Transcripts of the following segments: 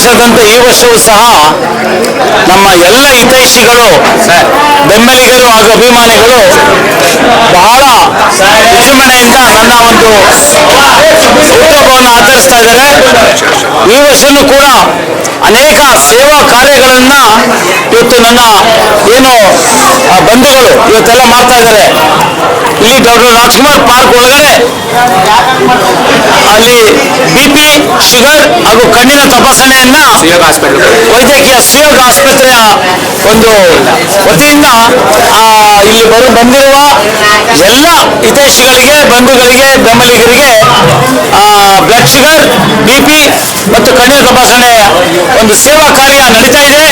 ವರ್ಷದಂತೆ ಈ ವರ್ಷವೂ ಸಹ ನಮ್ಮ ಎಲ್ಲ ಹಿತೈಷಿಗಳು, ಬೆಂಬಲಿಗರು ಹಾಗೂ ಅಭಿಮಾನಿಗಳು ಬಹಳ ವಿಜೃಂಭಣೆಯಿಂದ ನನ್ನ ಒಂದು ಹುಟ್ಟುಹಬ್ಬವನ್ನು ಆಚರಿಸ್ತಾ ಇದ್ದಾರೆ. ಈ ವರ್ಷನೂ ಕೂಡ ಅನೇಕ ಸೇವಾ ಕಾರ್ಯಗಳನ್ನ ಇವತ್ತು ನನ್ನ ಏನು ಬಂಧುಗಳು ಇವತ್ತೆಲ್ಲ ಮಾಡ್ತಾ ಇದ್ದಾರೆ. ಇಲ್ಲಿ ಡಾಕ್ಟರ್ ರಾಜ್ಕುಮಾರ್ ಪಾರ್ಕ್ ಒಳಗಡೆ ಅಲ್ಲಿ ಬಿಪಿ ಶುಗರ್ ಹಾಗೂ ಕಣ್ಣಿನ ತಪಾಸಣೆಯನ್ನ ವೈದ್ಯಕೀಯ ಸುಯೋಗ ಆಸ್ಪತ್ರೆಯ ಒಂದು ವತಿಯಿಂದ ಇಲ್ಲಿ ಬರು ಬಂದಿರುವ ಎಲ್ಲ ಹಿತೈಷಿಗಳಿಗೆ ಬಂಧುಗಳಿಗೆ ಬೆಂಬಲಿಗರಿಗೆ ಬ್ಲಡ್ ಶುಗರ್ ಬಿ ಪಿ ಮತ್ತು ಕಣ್ಣಿನ ತಪಾಸಣೆ ಒಂದು ಸೇವಾ ಕಾರ್ಯ ನಡೀತಾ ಇದೆ.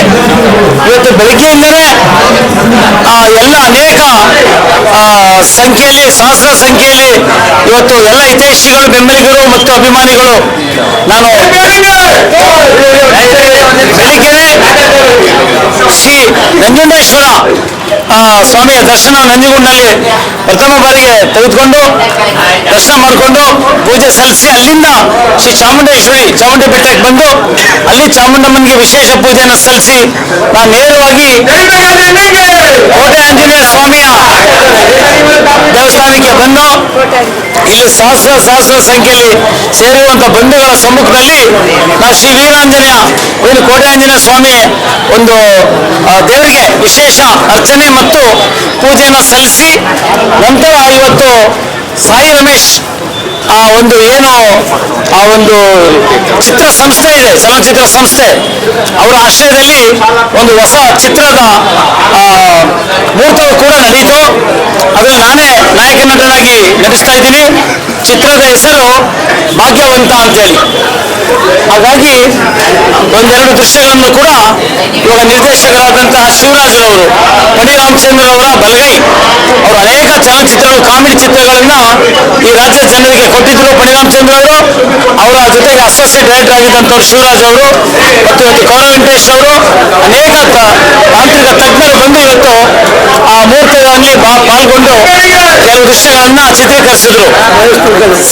ಇವತ್ತು ಬೆಳಗ್ಗೆಯಿಂದಲೇ ಆ, ಎಲ್ಲ ಅನೇಕ ಸಂಖ್ಯೆಯಲ್ಲಿ ಸಹಸ್ರ ಸಂಖ್ಯೆಯಲ್ಲಿ ಇವತ್ತು ಎಲ್ಲ ಹಿತೈಷಿಗಳು ಬೆಂಬಲಿಗರು ಮತ್ತು ಅಭಿಮಾನಿಗಳು ನಾನು ಬೆಳಿಗ್ಗೆ ಶ್ರೀ ನಂಜುಂಡೇಶ್ವರ ಸ್ವಾಮಿಯ ದರ್ಶನ ನಂಜುಗುಂಡಲ್ಲಿ ಪ್ರಥಮ ಬಾರಿಗೆ ತೆಗೆದುಕೊಂಡು ದರ್ಶನ ಮಾಡಿಕೊಂಡು ಪೂಜೆ ಸಲ್ಲಿಸಿ ಅಲ್ಲಿಂದ ಶ್ರೀ ಚಾಮುಂಡೇಶ್ವರಿ ಚಾಮುಂಡಿ ಬೆಟ್ಟಕ್ಕೆ ಬಂದು ಅಲ್ಲಿ ಚಾಮುಂಡಮ್ಮನಿಗೆ ವಿಶೇಷ ಪೂಜೆಯನ್ನು ಸಲ್ಲಿಸಿ ನಾನು ನೇರವಾಗಿ ಕೋಟೆ ಆಂಜನೇಯ ಸ್ವಾಮಿಯ ದೇವಸ್ಥಾನಕ್ಕೆ ಬಂದು ಇಲ್ಲಿ ಸಹಸ್ರ ಸಹಸ್ರ ಸಂಖ್ಯೆಯಲ್ಲಿ ಸೇರುವಂತ ಬಂಧುಗಳ ಸಮ್ಮುಖದಲ್ಲಿ ನಾವು ಶ್ರೀ ವೀರಾಂಜನೇಯ ಏನು ಕೋಟೆ ಆಂಜನೇಯ ಸ್ವಾಮಿ ಒಂದು ದೇವರಿಗೆ ವಿಶೇಷ ಅರ್ಚನೆ ಮತ್ತು ಪೂಜೆಯನ್ನು ಸಲ್ಲಿಸಿ ನಂತರ ಇವತ್ತು ಸಾಯಿ ರಮೇಶ್ ಆ ಒಂದು ಏನು ಆ ಒಂದು ಚಿತ್ರ ಸಂಸ್ಥೆ ಇದೆ, ಚಲನಚಿತ್ರ ಸಂಸ್ಥೆ. ಅವರ ಆಶ್ರಯದಲ್ಲಿ ಒಂದು ಹೊಸ ಚಿತ್ರದ ಮುಹೂರ್ತವು ಕೂಡ ನಡೆಯಿತು ಅದರಲ್ಲಿ ನಾನೇ ನಾಯಕ ನಟನಾಗಿ ನಟಿಸ್ತಾ ಇದ್ದೀನಿ. ಚಿತ್ರದ ಹೆಸರು ಭಾಗ್ಯವಂತ ಅಂತೇಳಿ. ಹಾಗಾಗಿ ಒಂದೆರಡು ದೃಶ್ಯಗಳನ್ನು ಕೂಡ ಇವಾಗ ನಿರ್ದೇಶಕರಾದಂತಹ ಶಿವರಾಜ್ರವರು ಪಡಿ ರಾಮಚಂದ್ರರವರ ಬಲಗೈ, ಅವರು ಅನೇಕ ಚಲನಚಿತ್ರಗಳು, ಕಾಮಿಡಿ ಚಿತ್ರಗಳನ್ನ ಈ ರಾಜ್ಯದ ಜನರಿಗೆ ಕೊಟ್ಟಿದ್ರು ರಾಮಚಂದ್ರ ಅವರು ಅವರ ಜೊತೆಗೆ ಅಸೋಸಿಯೇಟ್ ಡೈರೆಕ್ಟರ್ ಆಗಿದ್ದಂಥವ್ರು ಶಿವರಾಜ್ ಅವರು ಮತ್ತು ಇವತ್ತು ವೆಂಕಟೇಶ್ ಅವರು. ಅನೇಕ ತಾಂತ್ರಿಕ ತಜ್ಞರು ಬಂದು ಇವತ್ತು ಆ ಮೂರ್ತಿಗಳಲ್ಲಿ ಪಾಲ್ಗೊಂಡು ಕೆಲವು ದೃಶ್ಯಗಳನ್ನ ಚಿತ್ರೀಕರಿಸಿದ್ರು.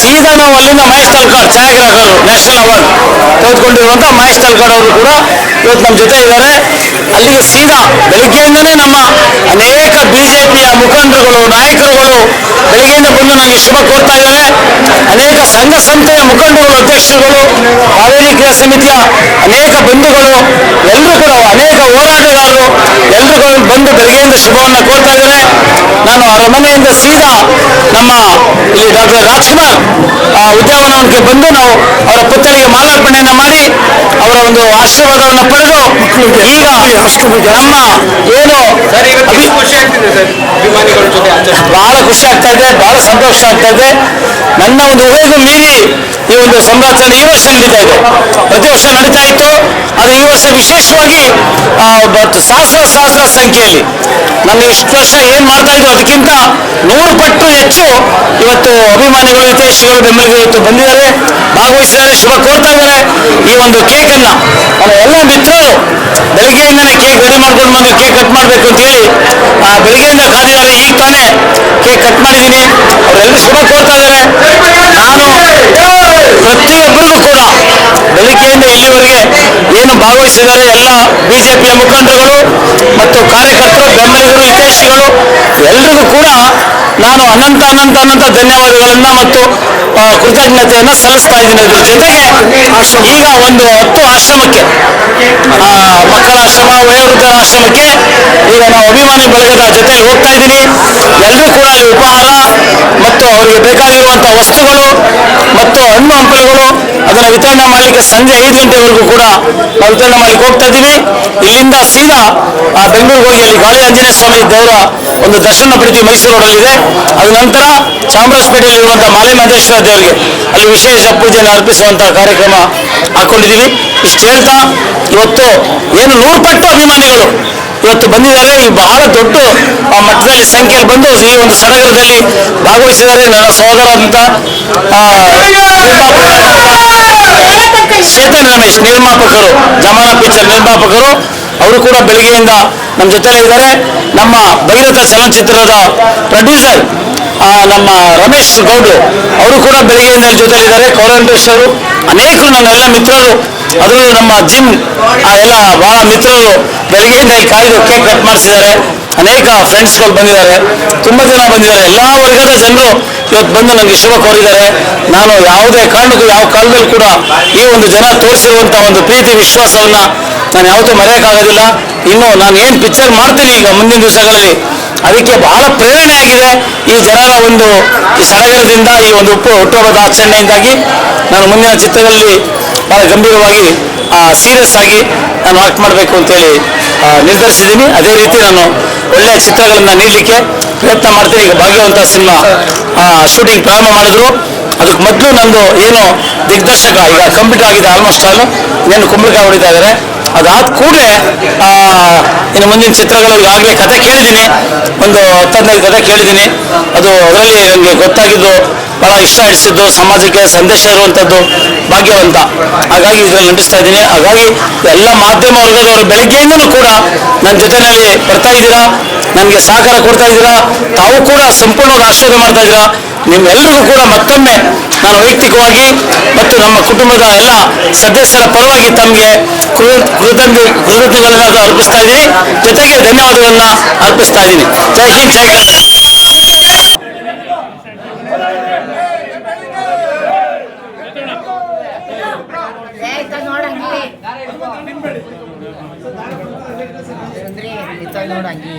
ಸೀದಾ ನಾವು ಅಲ್ಲಿಂದ ಮಹೇಶ್ ತಲ್ಕಾಡ್ ಛಾಯಾಗ್ರಾಹಕರು ನ್ಯಾಷನಲ್ ಅವಾರ್ಡ್ ತೆಗೆದುಕೊಂಡಿರುವಂತಹ ಮಹೇಶ್ ತಲ್ಕಾಡ್ ಅವರು ಕೂಡ ಇವತ್ತು ನಮ್ಮ ಜೊತೆ ಇದ್ದಾರೆ. ಅಲ್ಲಿಗೆ ಸೀದಾ ಬೆಳಿಗ್ಗೆಯಿಂದನೇ ನಮ್ಮ ಅನೇಕ ಬಿಜೆಪಿಯ ಮುಖಂಡರುಗಳು, ನಾಯಕರುಗಳು ಬೆಳಿಗ್ಗೆಯಿಂದ ಬಂದು ನಮಗೆ ಶುಭ ಕೋರ್ತಾ ಇದ್ದಾರೆ. ಅನೇಕ ಸಂಘ ಸಂಸ್ಥೆಯ ಮುಖಂಡರುಗಳು ಅಧ್ಯಕ್ಷರುಗಳು ಕಾವೇರಿ ಕ್ರಿಯಾ ಸಮಿತಿಯ ಅನೇಕ ಬಂಧುಗಳು, ಎಲ್ಲರೂ ಕೂಡ ಅನೇಕ ಹೋರಾಟಗಾರರು, ಎಲ್ಲರೂ ಬಂದು ಬೆಳಗ್ಗೆಯಿಂದ ಶುಭವನ್ನು ಕೋರ್ತಾ ಇದ್ದಾರೆ. ನಾನು ಅರಮನೆಯಿಂದ ಸೀದಾ ನಮ್ಮ ಇಲ್ಲಿ ಡಾಕ್ಟರ್ ರಾಜ್ಕುಮಾರ್ ಆ, ಉದ್ಯಾನವನಕ್ಕೆ ಬಂದು ನಾವು ಅವರ ಪುತ್ರಿಗೆ ಮಾಲಾರ್ಪಣೆಯನ್ನು ಮಾಡಿ ಅವರ ಒಂದು ಆಶೀರ್ವಾದವನ್ನು ಪಡೆದು ಈಗ ನಮ್ಮ ಏನು ಬಹಳ ಖುಷಿ ಆಗ್ತಾ ಇದೆ ಬಹಳ ಸಂತೋಷ ಆಗ್ತಾ ಇದೆ. ನನ್ನ ಒಂದು ಊರಿಗೂ ಮೀರಿ ಈ ಒಂದು ಸಂಭ್ರಾಚರಣೆ ಈ ವರ್ಷ ನಡೀತಾ ಇದೆ. ಪ್ರತಿ ವರ್ಷ ನಡೀತಾ ಅದು ಈ ವರ್ಷ ವಿಶೇಷವಾಗಿ ಆ, ಬತ್- ಸಹಸ್ರ ಸಹಸ್ರ ಸಂಖ್ಯೆಯಲ್ಲಿ. ನಾನು ಇಷ್ಟು ವರ್ಷ ಏನು ಮಾಡ್ತಾ ಇದ್ದೋ ಅದಕ್ಕಿಂತ ನೂರು ಪಟ್ಟು ಹೆಚ್ಚು ಇವತ್ತು ಅಭಿಮಾನಿಗಳು ಶಿವರ ಬೆಂಬಲಿಗರು ಇವತ್ತು ಬಂದಿದ್ದಾರೆ. ಭಾಗವಹಿಸಿದ್ದಾರೆ ಶುಭ ಕೋರ್ತಾ ಇದ್ದಾರೆ. ಈ ಒಂದು ಕೇಕ್ ಅನ್ನ ನನ್ನ ಎಲ್ಲ ಮಿತ್ರರು ಬೆಳಿಗ್ಗೆಯಿಂದನೇ ಕೇಕ್ ರೆಡಿ ಮಾಡ್ಕೊಂಡು ಬಂದು ಕೇಕ್ ಕಟ್ ಮಾಡಬೇಕು ಅಂತ ಹೇಳಿ ಬೆಳಿಗ್ಗೆಯಿಂದ ಕಾದಿದ್ದಾರೆ ಈಗ ತಾನೇ ಕೇಕ್ ಕಟ್ ಮಾಡಿದ್ದೀನಿ. ಅವರೆಲ್ಲ ಶುಭ ಕೋರ್ತಾ ಇದ್ದಾರೆ ನಾನು ಪ್ರತಿಯೊಬ್ಬರಿಗೂ ಕೂಡ ಬೆಳಿಗ್ಗೆಯಿಂದ ಇಲ್ಲಿವರೆಗೆ ಭಾಗವಹಿಸಿದ್ದಾರೆ ಎಲ್ಲ ಬಿಜೆಪಿಯ ಮುಖಂಡರುಗಳು ಮತ್ತು ಕಾರ್ಯಕರ್ತರು ಬೆಂಬಲಿಗರು ಹಿತೈಷಿಗಳು ಎಲ್ಲರೂ ಕೂಡ ನಾನು ಅನಂತ ಅನಂತ ಅನಂತ ಧನ್ಯವಾದಗಳನ್ನ ಮತ್ತು ಕೃತಜ್ಞತೆಯನ್ನು ಸಲ್ಲಿಸ್ತಾ ಇದ್ದೀನಿ ಜೊತೆಗೆ ಈಗ ಒಂದು ಹತ್ತು ಆಶ್ರಮಕ್ಕೆ ಮಕ್ಕಳ ಆಶ್ರಮ, ವಯೋವೃದ್ಧರ ಆಶ್ರಮಕ್ಕೆ ಈಗ ನಾವು ಅಭಿಮಾನಿ ಬಳಗದ ಜೊತೆಯಲ್ಲಿ ಹೋಗ್ತಾ ಇದ್ದೀನಿ. ಎಲ್ಲರೂ ಕೂಡ ಅಲ್ಲಿ ಉಪಹಾರ ಮತ್ತು ಅವರಿಗೆ ಬೇಕಾಗಿರುವಂತಹ ವಸ್ತುಗಳು ಮತ್ತು ಹಣ್ಣು ಹಂಪಲುಗಳು, ಅದನ್ನು ವಿತರಣೆ ಮಾಡಲಿಕ್ಕೆ ಸಂಜೆ ಐದು ಗಂಟೆವರೆಗೂ ಕೂಡ ನಾವು ವಿತರಣೆ ಮಾಡಲಿಕ್ಕೆ ಹೋಗ್ತಾ ಇದ್ದೀವಿ ಇಲ್ಲಿಂದ ಸೀದಾ ಆ, ಬೆಂಗಳೂರಿಗೆ ಹೋಗಿ ಅಲ್ಲಿ ಗಾಳಿ ಆಂಜನೇಯ ಸ್ವಾಮಿ ದೇವರ ಒಂದು ದರ್ಶನ ಪಡಿತೀವಿ ಮೈಸೂರು ರೋಡಲ್ಲಿದೆ ಅದ ನಂತರ ಚಾಮರಾಜಪೇಟೆಯಲ್ಲಿ ಇರುವಂತಹ ಮಾಲೆ ಮಹದೇಶ್ವರ ದೇವರಿಗೆ ಅಲ್ಲಿ ವಿಶೇಷ ಪೂಜೆಯನ್ನು ಅರ್ಪಿಸುವಂತಹ ಕಾರ್ಯಕ್ರಮ ಹಾಕೊಂಡಿದ್ದೀವಿ. ಇಷ್ಟು ಹೇಳ್ತಾ ಇವತ್ತು ಏನು ನೂರು ಪಟ್ಟು ಅಭಿಮಾನಿಗಳು ಇವತ್ತು ಬಂದಿದ್ದಾರೆ. ಈ ಬಹಳ ದೊಡ್ಡ ಆ, ಮಟ್ಟದಲ್ಲಿ ಸಂಖ್ಯೆಯಲ್ಲಿ ಬಂದು ಈ ಒಂದು ಸಡಗರದಲ್ಲಿ ಭಾಗವಹಿಸಿದ್ದಾರೆ. ನನ್ನ ಸಹೋದರ ಅಂತ ಚೇತನ್ ರಮೇಶ್ ನಿರ್ಮಾಪಕರು ಜಮಾನ ಪಿಕ್ಚರ್ ನಿರ್ಮಾಪಕರು. ಅವರು ಕೂಡ ಬೆಳಗ್ಗೆಯಿಂದ ನಮ್ಮ ಜೊತೆಲೇ ಇದ್ದಾರೆ. ನಮ್ಮ ಭೈರತ ಚಲನಚಿತ್ರದ ಪ್ರೊಡ್ಯೂಸರ್ ನಮ್ಮ ರಮೇಶ್ ಗೌಡ್ರು ಅವರು ಕೂಡ ಬೆಳಗ್ಗೆಯಿಂದ ಜೊತೆಲಿದ್ದಾರೆ ಅವರು ಅನೇಕರು ನನ್ನೆಲ್ಲ ಮಿತ್ರರು, ಅದರಲ್ಲೂ ನಮ್ಮ ಜಿಮ್ ಎಲ್ಲ ಬಹಳ ಮಿತ್ರರು ಬೆಳಗ್ಗೆಯಿಂದ ಇಲ್ಲಿ ಕಾಯ್ದು ಕೇಕ್ ಕಟ್ ಮಾಡಿಸಿದ್ದಾರೆ. ಅನೇಕ ಫ್ರೆಂಡ್ಸ್ಗಳು ಬಂದಿದ್ದಾರೆ. ತುಂಬ ಜನ ಬಂದಿದ್ದಾರೆ. ಎಲ್ಲ ವರ್ಗದ ಜನರು ಇವತ್ತು ಬಂದು ನನಗೆ ಶುಭ ಕೋರಿದ್ದಾರೆ. ನಾನು ಯಾವುದೇ ಕಾರಣಕ್ಕೂ ಯಾವ ಕಾಲದಲ್ಲೂ ಕೂಡ ಈ ಒಂದು ಜನ ತೋರಿಸಿರುವಂಥ ಒಂದು ಪ್ರೀತಿ, ವಿಶ್ವಾಸವನ್ನ ನಾನು ಯಾವತ್ತೂ ಮರೆಯೋಕ್ಕಾಗೋದಿಲ್ಲ. ಇನ್ನು ನಾನು ಏನು ಪಿಕ್ಚರ್ ಮಾಡ್ತೀನಿ ಈಗ ಮುಂದಿನ ದಿವಸಗಳಲ್ಲಿ, ಅದಕ್ಕೆ ಬಹಳ ಪ್ರೇರಣೆ ಆಗಿದೆ ಈ ಜನರ ಒಂದು ಈ ಸಡಗರದಿಂದ ಈ ಒಂದು ಉಪ್ಪು ಹುಟ್ಟುಹಬ್ಬದ ಆಚರಣೆಯಿಂದಾಗಿ ನಾನು ಮುಂದಿನ ಚಿತ್ರಗಳಲ್ಲಿ ಬಹಳ ಗಂಭೀರವಾಗಿ ಸೀರಿಯಸ್ ಆಗಿ ನಾನು ವರ್ಕ್ ಮಾಡಬೇಕು ಅಂತೇಳಿ ನಿರ್ಧರಿಸಿದ್ದೀನಿ. ಅದೇ ರೀತಿ ನಾನು ಒಳ್ಳೆಯ ಚಿತ್ರಗಳನ್ನು ನೀಡಲಿಕ್ಕೆ ಪ್ರಯತ್ನ ಮಾಡ್ತೀನಿ. ಈಗ ಭಾಗ್ಯವಂತ ಸಿನಿಮಾ ಶೂಟಿಂಗ್ ಪ್ರಾರಂಭ ಮಾಡಿದ್ರು. ಅದಕ್ಕೆ ಮೊದಲು ನಂದು ಏನು ದಿಗ್ದರ್ಶಕ, ಈಗ ಕಂಪ್ಲೀಟ್ ಆಗಿದೆ ಆಲ್ಮೋಸ್ಟ್ ಆಲ್ ಇನ್ನೇನು ಕುಂಬಳಕಾಯಿ ಹೊಡಿತಾ ಇದ್ದಾರೆ. ಅದಾದ ಕೂಡಲೇ ಇನ್ನು ಮುಂದಿನ ಚಿತ್ರಗಳು ಈಗಾಗಲೇ ಕತೆ ಕೇಳಿದ್ದೀನಿ, ಒಂದು ಹತ್ತೊಂದೈದು ಕತೆ ಕೇಳಿದ್ದೀನಿ. ಅದು ಅದರಲ್ಲಿ ನನಗೆ ಗೊತ್ತಾಗಿದ್ದು ಬಹಳ ಇಷ್ಟ ಹಿಡಿಸಿದ್ದು ಸಮಾಜಕ್ಕೆ ಸಂದೇಶ ಇರುವಂಥದ್ದು ಭಾಗ್ಯವಂತ. ಹಾಗಾಗಿ ಇದರಲ್ಲಿ ನಟಿಸ್ತಾ ಇದ್ದೀನಿ. ಹಾಗಾಗಿ ಎಲ್ಲ ಮಾಧ್ಯಮ ವರ್ಗದವರು ಬೆಳಗ್ಗೆಯಿಂದಲೂ ಕೂಡ ನನ್ನ ಜೊತೆಯಲ್ಲಿ ಬರ್ತಾ ಇದ್ದೀರಾ, ನನಗೆ ಸಹಕಾರ ಕೊಡ್ತಾ ಇದ್ದೀರಾ, ತಾವು ಕೂಡ ಸಂಪೂರ್ಣವಾಗಿ ಆಶೀರ್ವಾದ ಮಾಡ್ತಾ ಇದ್ದೀರಾ ನಿಮ್ಮೆಲ್ಲರಿಗೂ ಕೂಡ ಮತ್ತೊಮ್ಮೆ ನಾನು ವೈಯಕ್ತಿಕವಾಗಿ ಮತ್ತು ನಮ್ಮ ಕುಟುಂಬದ ಎಲ್ಲ ಸದಸ್ಯರ ಪರವಾಗಿ ತಮಗೆ ಕೃತಜ್ಞ ಕೃತಜ್ಞತೆಗಳನ್ನು ಅರ್ಪಿಸ್ತಾ ಇದ್ದೀನಿ. ಜೊತೆಗೆ ಧನ್ಯವಾದಗಳನ್ನ ಅರ್ಪಿಸ್ತಾ ಇದ್ದೀನಿ. ಜೈ ಹಿಂದ್, ಜೈ ನೋಡಂಗಿ